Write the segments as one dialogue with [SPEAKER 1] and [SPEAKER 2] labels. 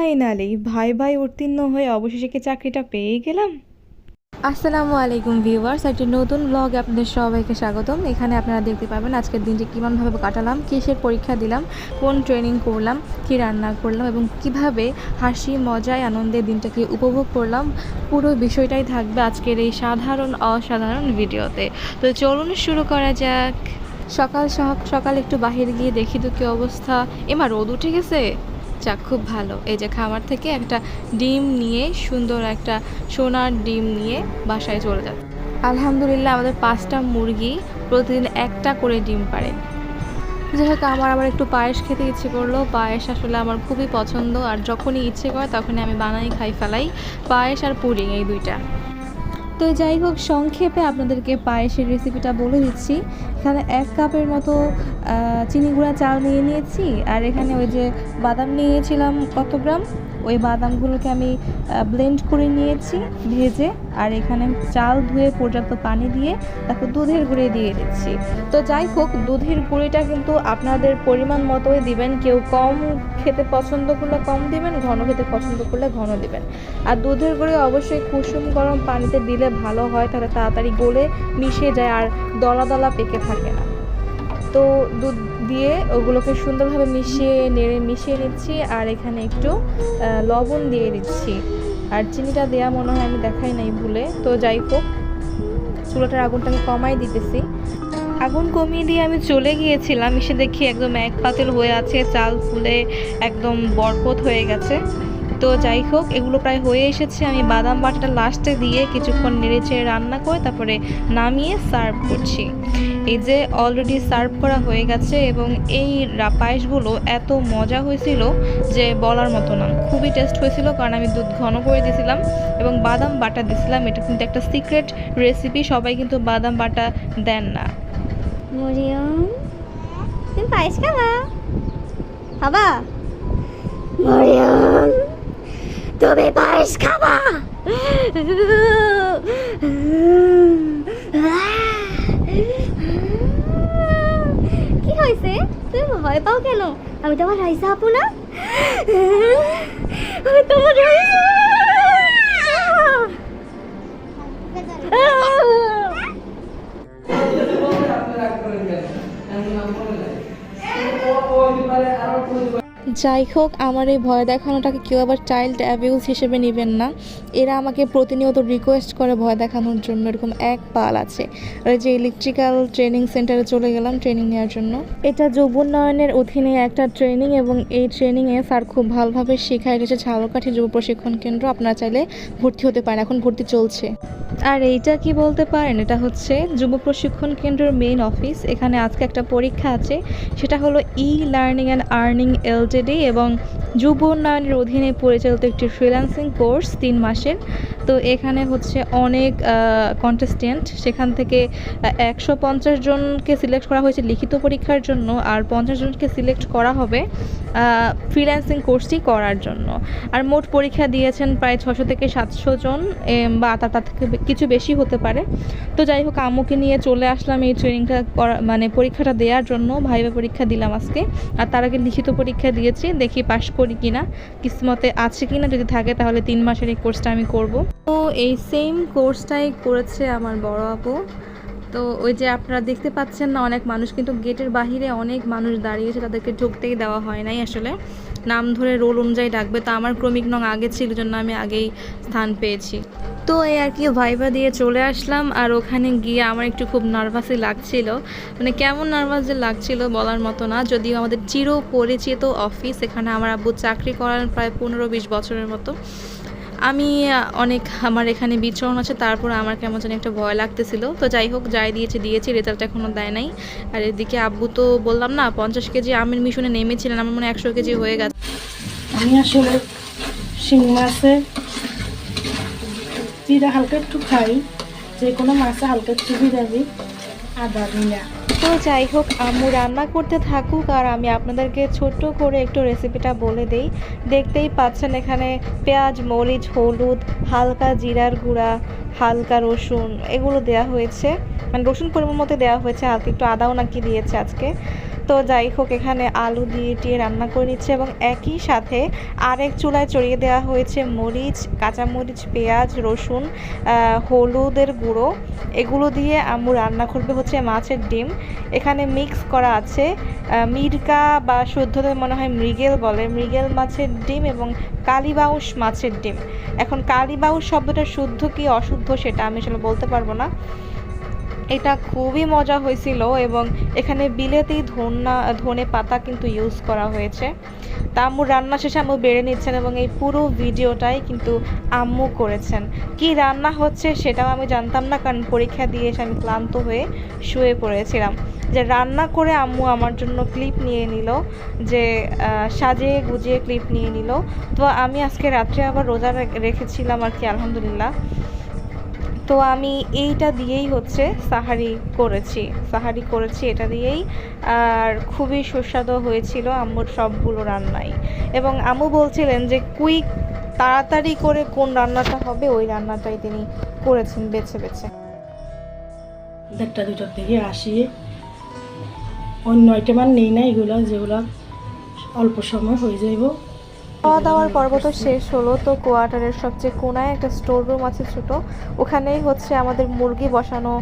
[SPEAKER 1] Finally ভাই ভাই উত্তীর্ণ হয়ে অবশেষে কি চাকরিটা পেয়ে গেলাম? আসসালামু আলাইকুম ভিউয়ার্স, একটি নতুন ব্লগে আপনাদের সবাইকে স্বাগতম। এখানে আপনারা দেখতে পাবেন আজকের দিনটি কীভাবে কাটালাম, কিসের পরীক্ষা দিলাম, কোন ট্রেনিং করলাম, কি রান্না করলাম এবং কীভাবে হাসি, মজায় আনন্দে দিনটাকে উপভোগ করলাম, পুরো বিষয়টাই থাকবে আজকের এই সাধারণ, অসাধারণ ভিডিওতে। তো চলুন শুরু করা যাক। সকাল সক- সকাল একটু বাহিরে গিয়ে দেখি তো কী অবস্থা। এমা রোদ উঠে গেছে? যাক খুব ভালো। এই যে খামার থেকে একটা ডিম নিয়ে, সুন্দর একটা সোনার ডিম নিয়ে বাসায় চলে যাচ্ছে। আলহামদুলিল্লাহ, আমাদের পাঁচটা মুরগি প্রতিদিন একটা করে ডিম পারে যাই হোক, আমার আবার একটু পায়েস খেতে ইচ্ছে করল। পায়েস আসলে আমার খুবই পছন্দ। আর যখনই ইচ্ছে করে, তখনই আমি বানাই, খাই, ফেলাই। পায়েস আর পুডিং এই দুইটা। তো যাই হোক, সংক্ষেপে আপনাদেরকে পায়েসের রেসিপিটা বলে দিচ্ছি। এখানে এক কাপের মতো চিনি গুঁড়া চাল নিয়ে নিয়েছি, আর এখানে ওই যে বাদাম নিয়েছিলাম কত গ্রাম? ওই বাদামগুলোকে আমি ব্লেন্ড করে নিয়েছি, ভেজে, আর এখানে চাল ধুয়ে পর্যাপ্ত পানি দিয়ে তারপর দুধের গুঁড়ি দিয়ে দিচ্ছি। তো যাই হোক, দুধের গুঁড়িটা কিন্তু আপনাদের পরিমাণ মতোই দিবেন। কেউ কম খেতে পছন্দ করলে কম দিবেন, ঘন খেতে পছন্দ করলে ঘন দিবেন। আর দুধের গুঁড়ি অবশ্যই কুসুম গরম পানিতে দিলে ভালো হয়, তাহলে তাড়াতাড়ি গলে মিশে যায়, আর দলা দলা পেকে থাকে না। তো দুধ দিয়ে ওগুলোকে সুন্দরভাবে মিশিয়ে নেড়ে, মিশিয়ে নিচ্ছি আর এখানে একটু লবণ দিয়ে দিচ্ছি। আর চিনিটা দেয়া মনে হয় আমি দেখাই নাই ভুলে। তো যাই হোক, চুলাটার আগুনটাকে কমাই দিতেছি। আগুন কমিয়ে দিয়ে আমি চলে গিয়েছিলাম। এসে দেখি একদম এক পাতিল হয়ে আছে, চাল ফুলে একদম বরকত হয়ে গেছে। তো যাই হোক, এগুলো প্রায় হয়ে এসেছে। আমি বাদাম বাটাটা লাস্টে দিয়ে কিছুক্ষণ নেড়েচে রান্না করে তারপরে নামিয়ে সার্ভ করছি। এই যে অলরেডি সার্ভ করা হয়ে গেছে এবং এই পায়েসগুলো এত মজা হয়েছিল যে বলার মতো না। খুবই টেস্ট হয়েছিল কারণ আমি দুধ ঘন করে দিয়েছিলাম এবং বাদাম বাটা দিয়েছিলাম। এটা কিন্তু একটা সিক্রেট রেসিপি সবাই কিন্তু বাদাম বাটা দেন না।
[SPEAKER 2] মরিয়ম পায়েস খাবা? খাবা? মরিয়ম। তুমি পায়েস খাবা। কি হয়েছে? তুমি ভয় পাও কেন? আমি তোমার রাইসা আপু না? আমি তোমার রাইসা
[SPEAKER 1] যাই হোক, আমার এই ভয় দেখানোটাকে কেউ আবার চাইল্ড অ্যাবিউজ হিসেবে নেবেন না। এরা আমাকে প্রতিনিয়ত রিকোয়েস্ট করে ভয় দেখানোর জন্য, এরকম এক পাল আছে। আর যে ইলেকট্রিক্যাল ট্রেনিং সেন্টারে চলে গেলাম ট্রেনিং নেওয়ার জন্য। এটা যুব উন্নয়নের অধীনে একটা ট্রেনিং এবং এই ট্রেনিংয়ে স্যার খুব ভালোভাবে শেখায় এটা ঝালকাঠি যুব প্রশিক্ষণ কেন্দ্র, আপনারা চাইলে ভর্তি হতে পারেন। এখন ভর্তি চলছে। আর এইটা কি বলতে পারেন? এটা হচ্ছে যুব প্রশিক্ষণ কেন্দ্রের মেইন অফিস এখানে আজকে একটা পরীক্ষা আছে। সেটা হলো e learning and earning LTD এবং যুব উন্নয়নের অধীনে পরিচালিত একটি ফ্রিল্যান্সিং কোর্স তিন মাসের। তো এখানে হচ্ছে অনেক কন্টেস্টেন্ট সেখান থেকে একশো পঞ্চাশ জনকে সিলেক্ট করা হয়েছে লিখিত পরীক্ষার জন্য আর পঞ্চাশ জনকে সিলেক্ট করা হবে ফ্রিল্যান্সিং কোর্সটি করার জন্য। আর মোট পরীক্ষা দিয়েছেন প্রায় ছশো থেকে সাতশো জন বা তার থেকে কিছু বেশি হতে পারে। তো যাই হোক, আম্মুকে নিয়ে চলে আসলাম এই ট্রেনিংটা করা মানে পরীক্ষাটা দেওয়ার জন্য। ভাইবা পরীক্ষা দিলাম আজকে। আর তার আগে লিখিত পরীক্ষা দিয়েছি দেখি পাশ করি কিনা, কিসমতে আছে কিনা যদি থাকে তাহলে তিন মাসের এই কোর্সটা আমি করব। তো এই সেম কোর্সটাই করেছে আমার বড় আপু। তো ওই যে আপনারা দেখতে পাচ্ছেন না, অনেক মানুষ কিন্তু গেটের বাহিরে অনেক মানুষ দাঁড়িয়েছে, তাদেরকে ঢুকতেই দেওয়া হয় নাই আসলে। নাম ধরে রোল অনুযায়ী ডাকবে। তো আমার ক্রমিক নং আগে ছিল জন্য আমি আগেই স্থান পেয়েছি। তো এই আর কি ভাইবা দিয়ে চলে আসলাম আর ওখানে গিয়ে আমার একটু খুব নার্ভাসই লাগছিল। মানে কেমন নার্ভাস যে লাগছিল বলার মতো না, যদিও আমাদের চির পরিচিত অফিস, এখানে আমার আব্বু চাকরি করার প্রায় পনেরো বিশ বছরের মতো। আমি অনেক আমার এখানে বিচরণ আছে, তারপর আমার কেমন জানি একটা ভয় লাগতেছিল। তো যাই হোক, যাই দিয়েছে, দিয়েছি রেজাল্ট এখনও দেয় নাই। আর এদিকে আব্বু তো বললাম না, পঞ্চাশ কেজি আমের মিশনে নেমেছিলেন, আমার মনে একশো কেজি হয়ে গেছে।
[SPEAKER 3] আমি আসলে শিং মাছে জিরা হালকা একটু খাই, যে কোনো মাছে হালকা একটু জিরা দিই, আদা না
[SPEAKER 1] তো যাই হোক, আম্মু রান্না করতে থাকুক আর আমি আপনাদেরকে ছোট্ট করে একটু রেসিপিটা বলে দেই। দেখতেই পাচ্ছেন এখানে পেঁয়াজ, মরিচ, হলুদ, হালকা জিরার গুঁড়া, হালকা রসুন, এগুলো দেওয়া হয়েছে। মানে রসুন পরিমাণ মতো দেওয়া হয়েছে, হালকা একটু আদাও নাকি দিয়েছে আজকে। তো যাই হোক, এখানে আলু দিয়ে টিয়ে রান্না করে নিচ্ছে এবং একই সাথে আরেক চুলায় চড়িয়ে দেওয়া হয়েছে মরিচ, কাঁচামরিচ, পেঁয়াজ, রসুন হলুদের গুঁড়ো। এগুলো দিয়ে আম্মু রান্না করবে হচ্ছে মাছের ডিম। এখানে মিক্স করা আছে মিরকা বা শুদ্ধদের মনে হয় মৃগেল বলে। মৃগেল মাছের ডিম এবং কালীবাউস মাছের ডিম। এখন কালীবাউস শব্দটা শুদ্ধ কি অশুদ্ধ সেটা আমি আসলে বলতে পারব না। এটা খুবই মজা হয়েছিল এবং এখানে বিলেতি ধনা, ধনে পাতা কিন্তু ইউজ করা হয়েছে। তা আম্মু রান্না শেষে আম্মু বেড়ে নিচ্ছেন এবং এই পুরো ভিডিওটাই কিন্তু আম্মু করেছেন। কি রান্না হচ্ছে সেটাও আমি জানতাম না, কারণ পরীক্ষা দিয়ে এসে আমি ক্লান্ত হয়ে শুয়ে পড়েছিলাম। যে রান্না করে আম্মু আমার জন্য ক্লিপ নিয়ে নিল, যে সাজিয়ে গুজিয়ে ক্লিপ নিয়ে নিল। তো আমি আজকে রাত্রে আবার রোজা রেখেছিলাম আর কি, আলহামদুলিল্লাহ। তো আমি এইটা দিয়েই হচ্ছে সাহারি করেছি। সাহারি করেছি এটা দিয়েই। আর খুবই সুস্বাদু হয়েছিল আম্মুর সবগুলো রান্নাই। এবং আম্মু বলছিলেন যে কুইক তাড়াতাড়ি করে কোন রান্নাটা হবে? ওই রান্নাটাই তিনি করেছেন বেছে বেছে।
[SPEAKER 3] দেড়টা দুটার থেকে আসি। অন্য আইটেম আর নেই না, এগুলো যেগুলো অল্প সময় হয়ে যাইব।
[SPEAKER 1] খাওয়া দাওয়ার পর্ব তো শেষ হলো, তো কোয়ার্টারের সবচেয়ে কোনায় একটা স্টোর রুম আছে ছোট, ওখানেই হচ্ছে আমাদের মুরগি বসানো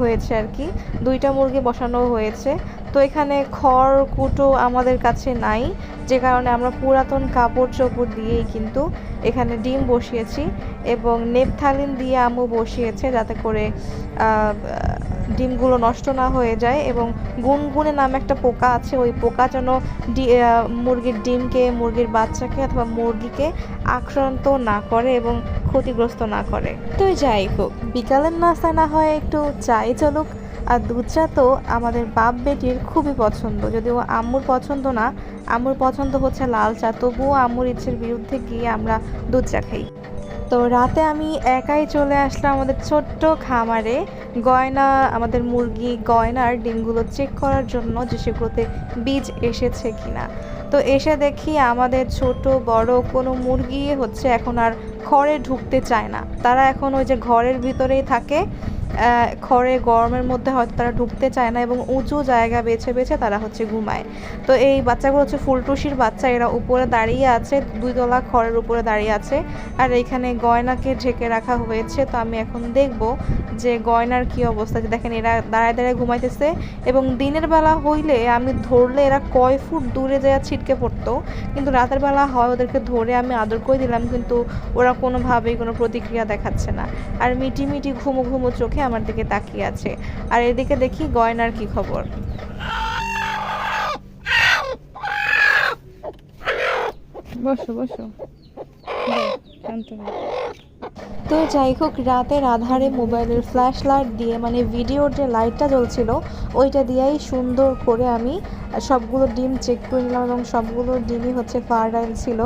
[SPEAKER 1] হয়েছে আর কি, দুইটা মুরগি বসানো হয়েছে, তো এখানে খড়, কুটো আমাদের কাছে নাই, যে কারণে আমরা পুরাতন কাপড় চোপড় দিয়েই কিন্তু এখানে ডিম বসিয়েছি এবং নেপথালিন দিয়ে আম্মু বসিয়েছে যাতে করে ডিমগুলো নষ্ট না হয়ে যায় এবং গুনগুনে নামে একটা পোকা আছে, ওই পোকা যেন মুরগির ডিমকে, মুরগির বাচ্চাকে অথবা মুরগিকে আক্রান্ত না করে এবং ক্ষতিগ্রস্ত না করে। তো যাই হোক, বিকালের নাস্তা না হয় একটু চাই চলুক। আর দুধ চা তো আমাদের বাপ বেটির খুবই পছন্দ, যদিও আম্মুর পছন্দ না। আম্মুর পছন্দ হচ্ছে লাল চা, তবুও আম্মুর ইচ্ছের বিরুদ্ধে গিয়ে আমরা দুধ চা খাই। তো রাতে আমি একাই চলে আসলাম আমাদের ছোট্ট খামারে। গয়না, আমাদের মুরগি গয়নার ডিমগুলো চেক করার জন্য যে সেগুলোতে বীজ এসেছে কিনা। তো এসে দেখি আমাদের ছোট, বড় কোনো মুরগি হচ্ছে এখন আর ঘরে ঢুকতে চায় না। তারা এখন ওই যে ঘরের ভিতরেই থাকে। ঘরে গরমের মধ্যে হয়তো তারা ঢুকতে চায় না এবং উঁচু জায়গা বেছে বেছে তারা হচ্ছে ঘুমায়। তো এই বাচ্চাগুলো হচ্ছে ফুলটুসির বাচ্চা, এরা উপরে দাঁড়িয়ে আছে দুই তলা খড়ের উপরে দাঁড়িয়ে আছে। আর এখানে গয়নাকে ঢেকে রাখা হয়েছে। তো আমি এখন দেখব যে গয়নার কি অবস্থা দেখেন, এরা দাঁড়ায় দাঁড়ায় ঘুমাইতেছে এবং দিনের বেলা হইলে আমি ধরলে এরা কয় ফুট দূরে যায় ছিটকে পড়তো। কিন্তু রাতের বেলা হয় ওদেরকে ধরে আমি আদর করে দিলাম, কিন্তু ওরা কোনোভাবেই কোনো প্রতিক্রিয়া দেখাচ্ছে না। আর মিটি মিটি ঘুমো ঘুমো চোখে আমার দিকে তাকিয়ে আছে। আর এদিকে দেখি গয়নার কি খবর। বসো বসো। শান্ত তো যাই হোক রাতের আধারে মোবাইলের ফ্ল্যাশ লাইট দিয়ে মানে ভিডিওর যে লাইটটা জ্বলছিল ওইটা দিয়েই সুন্দর করে আমি সবগুলো ডিম চেক করে নিলাম এবং সবগুলো ডিমই হচ্ছে ফার্টাইল ছিল।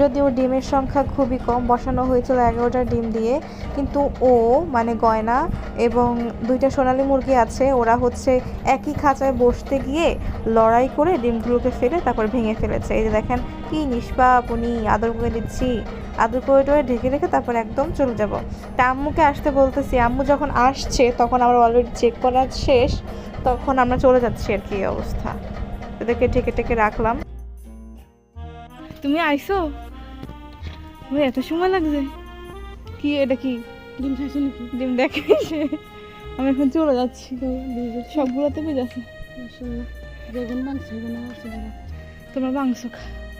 [SPEAKER 1] যদিও ডিমের সংখ্যা খুবই কম, বসানো হয়েছিল এগারোটা ডিম দিয়ে। কিন্তু ও মানে গয়না এবং দুইটা সোনালী মুরগি আছে, ওরা হচ্ছে একই খাঁচায় বসতে গিয়ে লড়াই করে ডিমগুলোকে ফেলে তারপর ভেঙে ফেলেছে। এই যে দেখেন, কি নিষ্পাপ উনি, আদর করে দিচ্ছি। আদর করে টরে ঢেকে রেখে তারপর একদম চলে যাব। তা আম্মুকে আসতে বলতেছি, আম্মু যখন আসছে, তখন আমার অলরেডি চেক করা শেষ, তখন আমরা চলে যাচ্ছি আর কি অবস্থা। এদেরকে ঠেকে ঠেকে রাখলাম। তুমি আইসো তুমি এত সময় লাগছে। কি এটা কি?
[SPEAKER 3] ডিম খাইছো নাকি?
[SPEAKER 1] ডিম দেখে আমি এখন চলে যাচ্ছি। সবগুলোতে বীজ আছে।
[SPEAKER 3] যেগুন মাংস
[SPEAKER 1] তোমার মাংস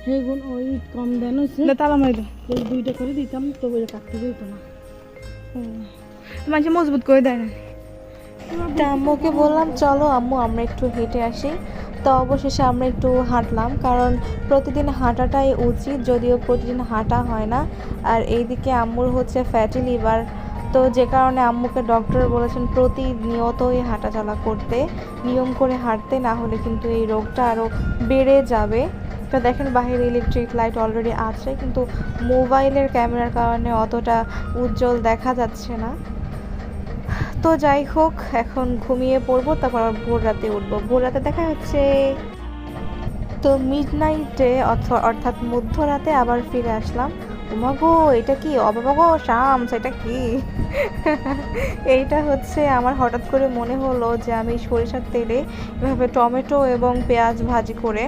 [SPEAKER 3] সেগুন ওই কম দেন হয়েছে
[SPEAKER 1] তালা মারি দাও।
[SPEAKER 3] ওই দুইটা করে দিতাম তো ওই কাটতে যেত না।
[SPEAKER 1] মানুষ মজবুত করে দেয় না। আম্মুকে বললাম চলো আম্মু আমরা একটু হেঁটে আসি। তো অবশেষে আমরা একটু হাঁটলাম, কারণ প্রতিদিন হাঁটাটাই উচিত, যদিও প্রতিদিন হাঁটা হয় না। আর এইদিকে আম্মুর হচ্ছে ফ্যাটি লিভার তো যে কারণে আম্মুকে ডক্টর বলেছেন প্রতিনিয়তই হাঁটাচলা করতে। নিয়ম করে হাঁটতে, না হলে কিন্তু এই রোগটা আরও বেড়ে যাবে। তো দেখেন বাইরে ইলেকট্রিক লাইট অলরেডি আছে, কিন্তু মোবাইলের ক্যামেরার কারণে অতটা উজ্জ্বল দেখা যাচ্ছে না। তো যাই হোক, এখন ঘুমিয়ে পড়ব, তারপর আবার ভোর রাতে উঠবো। ভোর রাতে দেখা হচ্ছে। তো মিড নাইটে অর্থাৎ মধ্যরাতে আবার ফিরে আসলাম। উমা গো, এটা কি অবাবা গো শামস, এটা কি? এইটা হচ্ছে আমার হঠাৎ করে মনে হলো যে আমি সরিষার তেলে এভাবে টমেটো এবং পেঁয়াজ ভাজি করে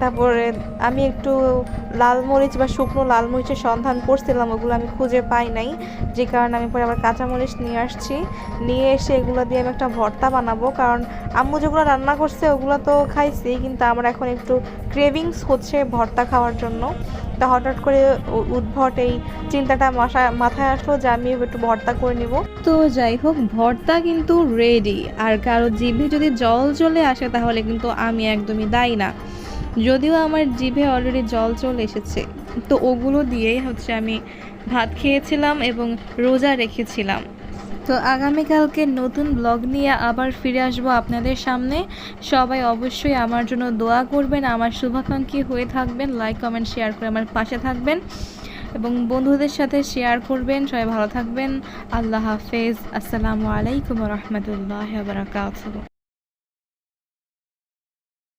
[SPEAKER 1] তারপরে আমি একটু লাল মরিচ বা শুকনো লাল মরিচের সন্ধান করছিলাম, ওগুলো আমি খুঁজে পাই নাই। যে কারণে আমি পরে আবার কাঁচামরিচ নিয়ে আসছি। নিয়ে এসে এগুলো দিয়ে আমি একটা ভর্তা বানাবো। কারণ আম্মু যেগুলো রান্না করছে, ওগুলো তো খাইছি, কিন্তু আমার এখন একটু ক্রেভিংস হচ্ছে ভর্তা খাওয়ার জন্য। তা হঠাৎ করে উদ্ভট এই চিন্তাটা মাথায় মাথায় আসলো যে আমি একটু ভর্তা করে নিব। তো যাই হোক, ভর্তা কিন্তু রেডি আর কারও জিভে যদি জল চলে আসে, তাহলে কিন্তু আমি একদমই দায়ী না। যদিও আমার জিভে অলরেডি জল চলে এসেছে, তো ওগুলো দিয়েই হচ্ছে আমি ভাত খেয়েছিলাম এবং রোজা রেখেছিলাম। তো আগামীকালকে নতুন ব্লগ নিয়ে আবার ফিরে আসব আপনাদের সামনে। সবাই অবশ্যই আমার জন্য দোয়া করবেন, আমার শুভাকাঙ্ক্ষী হয়ে থাকবেন লাইক কমেন্ট শেয়ার করে আমার পাশে থাকবেন। এবং বন্ধুদের সাথে শেয়ার করবেন, সবাই ভালো থাকবেন। আল্লাহ হাফেজ, আসসালামু আলাইকুম রহমতুল্লাহ বারাকাতুহু।